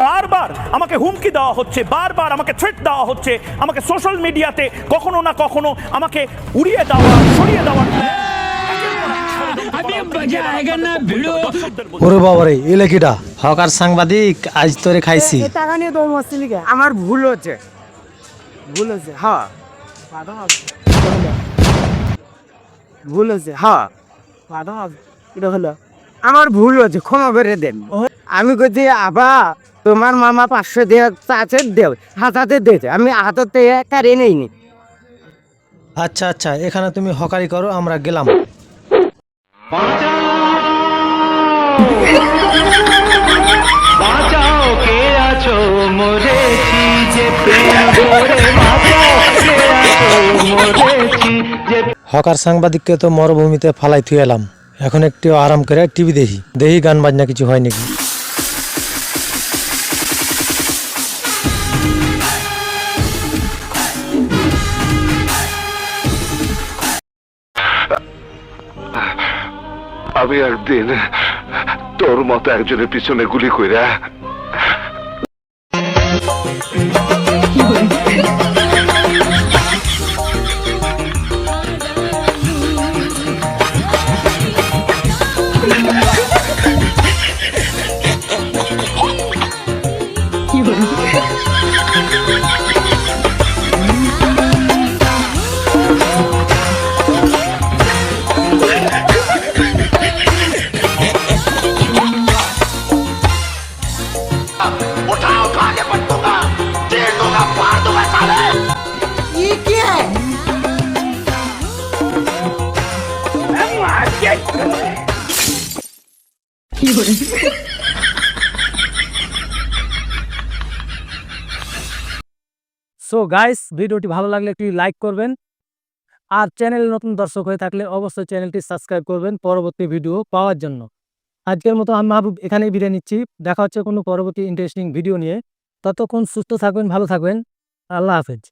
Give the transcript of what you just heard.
বারবার আমাকে হুমকি দেওয়া হচ্ছে বারবার আমাকে থ্রেট দেওয়া হচ্ছে আমাকে সোশ্যাল মিডিয়াতে কখনো না কখনো আমাকে উড়িয়ে দেওয়া সরিয়ে দেওয়া। ওরে বাবারে এ লেখিটা। হকার সাংবাদিক আজ তোরে খাইছি। টাকা নিয়ে দৌড় মারছি আমার ভুল হচ্ছে। ভুল হয়েছে হ্যাঁ ভুল হয়েছে হ্যাঁ এটা হলো আমার ভুল হয়েছে ক্ষমা করে দেন। আমি কইছি আবা তোমার মামা পাঁচশো দিয়ে চাচের দেও হাতাতে দিয়েছে আমি হাতাতে কারে নেইনি। আচ্ছা আচ্ছা এখানে তুমি হকারি করো আমরা গেলাম। হকার সাংবাদিককে তো মরুভূমিতে ফালাই থুয়ে এলাম। এখন একটু আরাম করে টিভি দেখি। দেখি গান বাজনা কিছু হয় নাকি। আমি একদিন তোর মতো একজনের পিছনে গুলি কইরা কি বলি সো গাইস ভিডিওটি ভালো লাগলে একটি লাইক করবেন। আর চ্যানেলে নতুন দর্শক হয়ে থাকলে অবশ্যই চ্যানেলটি সাবস্ক্রাইব করবেন পরবর্তী ভিডিও পাওয়ার জন্য। আজকের মতো আমি মাহবুব এখানেই বিদায় নিচ্ছি। দেখা হচ্ছে কোনো পরবর্তী ইন্টারেস্টিং ভিডিও নিয়ে। ততক্ষণ সুস্থ থাকবেন, ভালো থাকবেন। আল্লাহ হাফেজ।